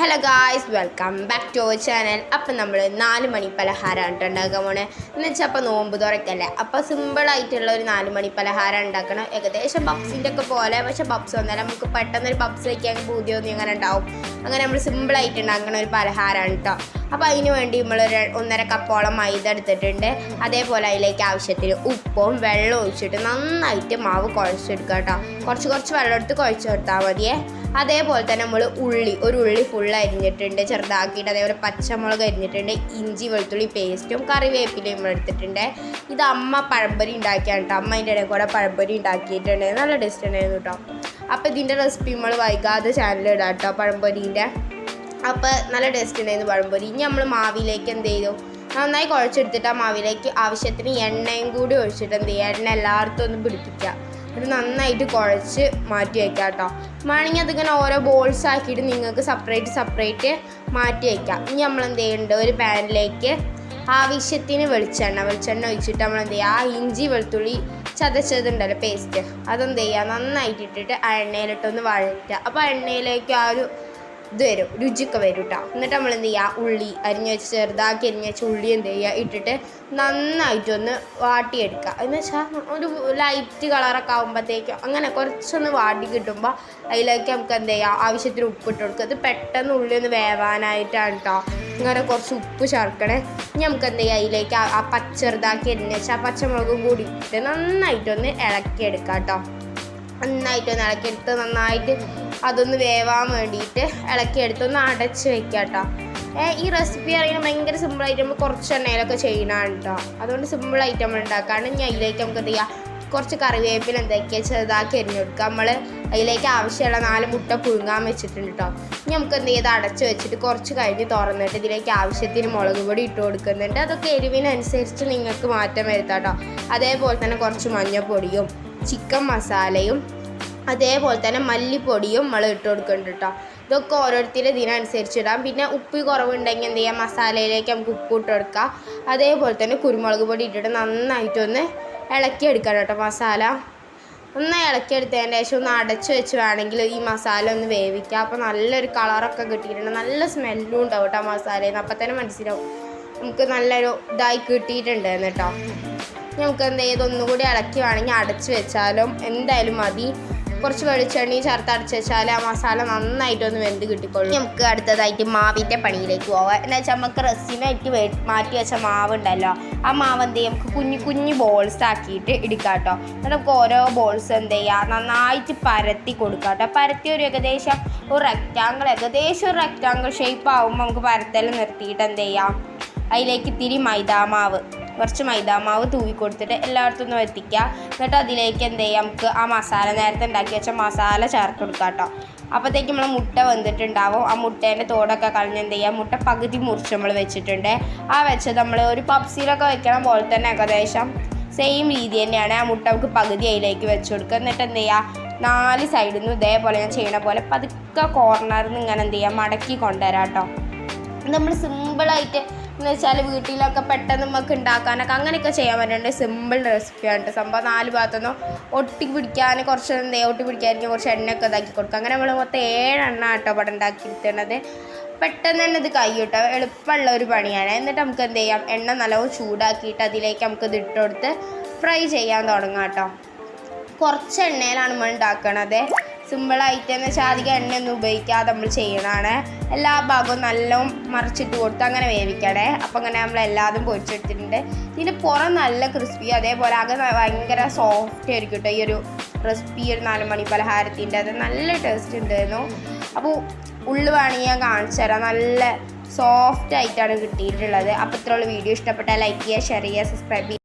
Hello guys welcome back to our channel അപ്പം നമ്മൾ നാല് മണി പലഹാരം ഉണ്ടാക്കാൻ പോണേ. എന്ന് വെച്ചാൽ അപ്പോൾ നോമ്പ് തുറക്കല്ലേ? അപ്പോൾ സിമ്പിളായിട്ടുള്ള ഒരു നാല് മണി പലഹാരം ഉണ്ടാക്കണം. ഏകദേശം ബബ്സിന്റെ ഒക്കെ പോലെ പക്ഷെ ബബ്സ് വന്നാലും നമുക്ക് പെട്ടെന്ന് ഒരു ബബ്സ് വയ്ക്കാൻ പൂതിയൊന്നും അങ്ങനെ ഉണ്ടാവും. അങ്ങനെ നമ്മൾ സിമ്പിളായിട്ട് ഉണ്ടാക്കുന്ന ഒരു പലഹാരമാണ് കേട്ടോ. അപ്പോൾ അതിന് വേണ്ടി നമ്മൾ ഒരു ഒന്നര കപ്പോളം മൈദ എടുത്തിട്ടുണ്ട്. അതേപോലെ അതിലേക്ക് ആവശ്യത്തിന് ഉപ്പും വെള്ളം ഒഴിച്ചിട്ട് നന്നായിട്ട് മാവ് കുഴച്ചെടുക്കുക കേട്ടോ. കുറച്ച് കുറച്ച് വെള്ളം എടുത്ത് കുഴച്ച് കൊടുത്താൽ മതിയേ. അതേപോലെ തന്നെ നമ്മൾ ഉള്ളി ഒരു ഉള്ളി ഫുൾ അരിഞ്ഞിട്ടുണ്ട് ചെറുതാക്കിയിട്ട് അതേപോലെ പച്ചമുളക് അരിഞ്ഞിട്ടുണ്ട് ഇഞ്ചി വെളുത്തുള്ളി പേസ്റ്റും കറിവേപ്പിലയും എടുത്തിട്ടുണ്ട്. ഇത് അമ്മ പഴംപൊരി ഉണ്ടാക്കിയാണ് കേട്ടോ അമ്മ അതിന്റെ ഇടയിൽ കൂടെ പഴംപൊരി ഉണ്ടാക്കിയിട്ടുണ്ട്. നല്ല ടേസ്റ്റ് ഉണ്ടായിരുന്നു കേട്ടോ അപ്പോൾ ഇതിന്റെ റെസിപ്പി നമ്മൾ വൈകാതെ ചാനലിൽ ഇടാം കേട്ടോ പഴംപൊരീന്റെ അപ്പോൾ നല്ല ടേസ്റ്റ് ഉണ്ടായിരുന്നു പഴംപൊരി. ഇനി നമ്മൾ മാവിയിലേക്ക് എന്ത് ചെയ്തു? നന്നായി കുഴച്ചെടുത്തിട്ട് ആ മാവിലേക്ക് ആവശ്യത്തിന് എണ്ണയും കൂടി ഒഴിച്ചിട്ട് എന്ത് ചെയ്യുക? എണ്ണ എല്ലായിടത്തും ഒന്ന് പിടിപ്പിക്കുക. ഇത് നന്നായിട്ട് കുഴച്ച് മാറ്റി വയ്ക്കുക കേട്ടോ. വേണമെങ്കിൽ അതിങ്ങനെ ഓരോ ബോൾസ് ആക്കിയിട്ട് നിങ്ങൾക്ക് സെപ്പറേറ്റ് സെപ്പറേറ്റ് മാറ്റി വയ്ക്കാം ഇനി നമ്മൾ എന്ത് ചെയ്യേണ്ടത് ഒരു പാനിലേക്ക് ആവശ്യത്തിന് വെളിച്ചെണ്ണ വെളിച്ചെണ്ണ ഒഴിച്ചിട്ട് നമ്മൾ എന്ത് ചെയ്യുക ആ ഇഞ്ചി വെളുത്തുള്ളി ചതച്ചതുണ്ടല്ലോ പേസ്റ്റ് അതെന്ത് ചെയ്യുക നന്നായിട്ട് ഇട്ടിട്ട് ആ എണ്ണയിലിട്ടൊന്ന് വഴറ്റുക. അപ്പോൾ ആ എണ്ണയിലേക്ക് ആ ഒരു ഇത് വരും. രുചിയൊക്കെ വരും കേട്ടോ എന്നിട്ട് നമ്മൾ എന്ത് ചെയ്യുക ഉള്ളി അരിഞ്ഞ് വെച്ച് ചെറുതാക്കി അരിഞ്ഞ് വെച്ച് ഉള്ളി എന്ത് ചെയ്യുക ഇട്ടിട്ട് നന്നായിട്ടൊന്ന് വാട്ടിയെടുക്കുക. എന്ന് വെച്ചാൽ ഒരു ലൈറ്റ് കളറൊക്കെ ആകുമ്പോഴത്തേക്കും അങ്ങനെ കുറച്ചൊന്ന് വാട്ടി കിട്ടുമ്പോൾ അതിലേക്ക് നമുക്ക് എന്ത് ചെയ്യാം? ആവശ്യത്തിന് ഉപ്പിട്ട് കൊടുക്കുക. ഇത് പെട്ടെന്ന് ഉള്ളി ഒന്ന് വേവാനായിട്ടാണ് കേട്ടോ ഇങ്ങനെ കുറച്ച് ഉപ്പ് ചേർക്കണേ. ഇനി നമുക്ക് എന്ത് ചെയ്യാം? അതിലേക്ക് ആ- പച്ചെറുതാക്കി അരിഞ്ഞ് വെച്ചാൽ ആ പച്ചമുളകും കൂടി ഇട്ട് നന്നായിട്ടൊന്ന് ഇളക്കിയെടുക്കാം കേട്ടോ നന്നായിട്ടൊന്ന് ഇളക്കിയെടുത്ത് നന്നായിട്ട് അതൊന്ന് വേവാൻ വേണ്ടിയിട്ട് ഇളക്കിയെടുത്ത് ഒന്ന് അടച്ച് വെക്കുക കേട്ടോ ഈ റെസിപ്പി അറിയാൻ ഭയങ്കര സിമ്പിളായിട്ട് നമ്മൾ കുറച്ച് എണ്ണയിലൊക്കെ ചെയ്യണതാണ് കേട്ടോ അതുകൊണ്ട് സിമ്പിളായിട്ട് നമ്മൾ ഉണ്ടാക്കാണ് ഇനി അതിലേക്ക് നമുക്ക് എന്ത് കുറച്ച് കറിവേപ്പില എന്തൊക്കെയാണ് ചെറുതാക്കി എരിഞ്ഞെടുക്കുക നമ്മൾ അതിലേക്ക് ആവശ്യമുള്ള നാല് മുട്ട പുഴുങ്ങാൻ വെച്ചിട്ടുണ്ട് കേട്ടോ ഇനി നമുക്ക് എന്ത് ചെയ്ത് അടച്ച് വെച്ചിട്ട് കുറച്ച് കഴിഞ്ഞ് തുറന്നിട്ട് ഇതിലേക്ക് ആവശ്യത്തിന് മുളക് പൊടി ഇട്ട് കൊടുക്കുന്നുണ്ട്. അതൊക്കെ എരിവിനനുസരിച്ച് നിങ്ങൾക്ക് മാറ്റം വരുത്താം കേട്ടോ അതേപോലെ തന്നെ കുറച്ച് മഞ്ഞൾപ്പൊടിയും ചിക്കൻ മസാലയും അതേപോലെ തന്നെ മല്ലിപ്പൊടിയും നമ്മൾ ഇട്ട് കൊടുക്കുന്നുണ്ട് കേട്ടോ. ഇതൊക്കെ ഓരോരുത്തരുടെ ഇതിനനുസരിച്ച് ഇടാം. പിന്നെ ഉപ്പ് കുറവുണ്ടെങ്കിൽ എന്ത് ചെയ്യാം? മസാലയിലേക്ക് നമുക്ക് ഉപ്പ് ഇട്ട് കൊടുക്കാം. അതേപോലെ തന്നെ കുരുമുളക് പൊടി ഇട്ടിട്ട് നന്നായിട്ടൊന്ന് ഇളക്കിയെടുക്കണം കേട്ടോ മസാല. ഒന്ന് ഇളക്കിയെടുത്തതിന്റെ ശേഷം ഒന്ന് അടച്ച് വെച്ച് വേണമെങ്കിൽ ഈ മസാല ഒന്ന് വേവിക്കുക അപ്പോൾ നല്ലൊരു കളറൊക്കെ കിട്ടിയിട്ടുണ്ട്. നല്ല സ്മെല്ലും ഉണ്ടാവും കേട്ടോ മസാലയിൽ നിന്ന്. അപ്പം തന്നെ മനസ്സിലാവും. നമുക്ക് നല്ലൊരു ഇതായി കിട്ടിയിട്ടുണ്ട് കേട്ടോ. നമുക്ക് എന്ത് ചെയ്ത് ഒന്നുകൂടി ഇളക്കി വേണമെങ്കിൽ അടച്ച് വെച്ചാലും എന്തായാലും മതി. കുറച്ച് വെളിച്ചെണ്ണി ചേർത്ത് അടച്ച് വെച്ചാൽ ആ മസാല നന്നായിട്ടൊന്ന് വെന്ത് കിട്ടിക്കൊള്ളും നമുക്ക് അടുത്തതായിട്ട് മാവിന്റെ പണിയിലേക്ക് പോവാം. എന്ന് വെച്ചാൽ നമുക്ക് റെസിനായിട്ട് മാറ്റി വെച്ച മാവ് ഉണ്ടല്ലോ ആ മാവ് എന്ത് ചെയ്യും? നമുക്ക് കുഞ്ഞു കുഞ്ഞു ബോൾസ് ആക്കിയിട്ട് എടുക്കാം കേട്ടോ. എന്നിട്ട് നമുക്ക് ഓരോ ബോൾസ് എന്ത് ചെയ്യുക നന്നായിട്ട് പരത്തി കൊടുക്കാം കേട്ടോ. പരത്തി ഒരു ഏകദേശം ഒരു റെക്റ്റാങ്കിൾ ഏകദേശം ഒരു റെക്റ്റാങ്കിൾ ഷേപ്പ് ആകുമ്പോൾ നമുക്ക് പരത്തൽ നിർത്തിയിട്ട് എന്ത് ചെയ്യാം? അതിലേക്ക് ഇത്തിരി മൈദാമാവ് കുറച്ച് മൈദാമാവ് തൂവി കൊടുത്തിട്ട് എല്ലായിടത്തും ഒന്ന് എത്തിക്കുക എന്നിട്ട് അതിലേക്ക് എന്ത് ചെയ്യാം? നമുക്ക് ആ മസാല നേരത്തെ ഉണ്ടാക്കി വെച്ച മസാല ചേർത്ത് കൊടുക്കുക കേട്ടോ. അപ്പോഴത്തേക്ക് നമ്മൾ മുട്ട വെന്തിട്ടുണ്ടാവും. ആ മുട്ടേന്റെ തോടൊക്കെ കളഞ്ഞ് എന്ത് ചെയ്യുക മുട്ട പകുതി മുറിച്ച് നമ്മൾ വെച്ചിട്ടുണ്ട്. ആ വെച്ചത് നമ്മൾ ഒരു പപ്സിയിലൊക്കെ വെക്കണ പോലെ തന്നെ ഏകദേശം സെയിം രീതി തന്നെയാണ്. ആ മുട്ട നമുക്ക് പകുതി അതിലേക്ക് വെച്ച് കൊടുക്കുക. എന്നിട്ട് എന്ത് ചെയ്യുക നാല് സൈഡിൽ നിന്നും ഇതേപോലെ ഞാൻ ചെയ്യണ പോലെ പതുക്കെ കോർണറിൽ നിന്ന് ഇങ്ങനെ എന്ത് ചെയ്യുക മടക്കി കൊണ്ടുവരാം കേട്ടോ. നമ്മൾ സിമ്പിളായിട്ട് എന്ന് വെച്ചാൽ വീട്ടിലൊക്കെ പെട്ടെന്ന് നമുക്ക് ഉണ്ടാക്കാനൊക്കെ അങ്ങനെയൊക്കെ ചെയ്യാൻ പറ്റുന്നുണ്ട്. സിമ്പിൾ റെസിപ്പിയാണ് സംഭവം നാല് ഭാഗത്തൊന്നും ഒട്ടി പിടിക്കാൻ കുറച്ച് എന്തേ ഒട്ടി പിടിക്കാതിരിക്കും കുറച്ച് എണ്ണയൊക്കെ ഇതാക്കി കൊടുക്കുക. അങ്ങനെ നമ്മൾ മൊത്തം ഏഴെണ്ണ കേട്ടോ ഇവിടെ ഉണ്ടാക്കിയിരുത്തണത് പെട്ടെന്ന് തന്നെ ഇത് കൈയിട്ടോ എളുപ്പമുള്ള ഒരു പണിയാണ്. എന്നിട്ട് നമുക്ക് എന്ത് ചെയ്യാം? എണ്ണ നല്ലോണം ചൂടാക്കിയിട്ട് അതിലേക്ക് നമുക്ക് ഇത് ഇട്ട് കൊടുത്ത് ഫ്രൈ ചെയ്യാൻ തുടങ്ങാം കേട്ടോ. കുറച്ച് എണ്ണയിലാണ് നമ്മൾ ഉണ്ടാക്കണത്. സിമ്പിളായിട്ട് എന്ന് വെച്ചാൽ അധികം എണ്ണയൊന്നും ഉപയോഗിക്കാതെ നമ്മൾ ചെയ്യണതാണ്. എല്ലാ ഭാഗവും നല്ലോണം മറിച്ചിട്ട് കൊടുത്ത് അങ്ങനെ വേവിക്കണേ. അപ്പം അങ്ങനെ നമ്മൾ എല്ലാതും പൊരിച്ചെടുത്തിട്ടുണ്ട്. ഇതിന്റെ പുറം നല്ല ക്രിസ്പി അതേപോലെ ആകെ ഭയങ്കര സോഫ്റ്റ് ആയിരിക്കും കേട്ടോ ഈ ഒരു റെസിപ്പി ഒരു നാല് മണി പലഹാരത്തിന്റെ. അത് നല്ല ടേസ്റ്റ് ഉണ്ടായിരുന്നു. അപ്പോൾ ഉള്ളു വേണമെങ്കിൽ ഞാൻ കാണിച്ചു തരാം. നല്ല സോഫ്റ്റ് ആയിട്ടാണ് കിട്ടിയിട്ടുള്ളത്. അപ്പോൾ ഇത്രയുള്ള വീഡിയോ ഇഷ്ടപ്പെട്ടാൽ ലൈക്ക് ചെയ്യുക ഷെയർ ചെയ്യുക സബ്സ്ക്രൈബ് ചെയ്യുക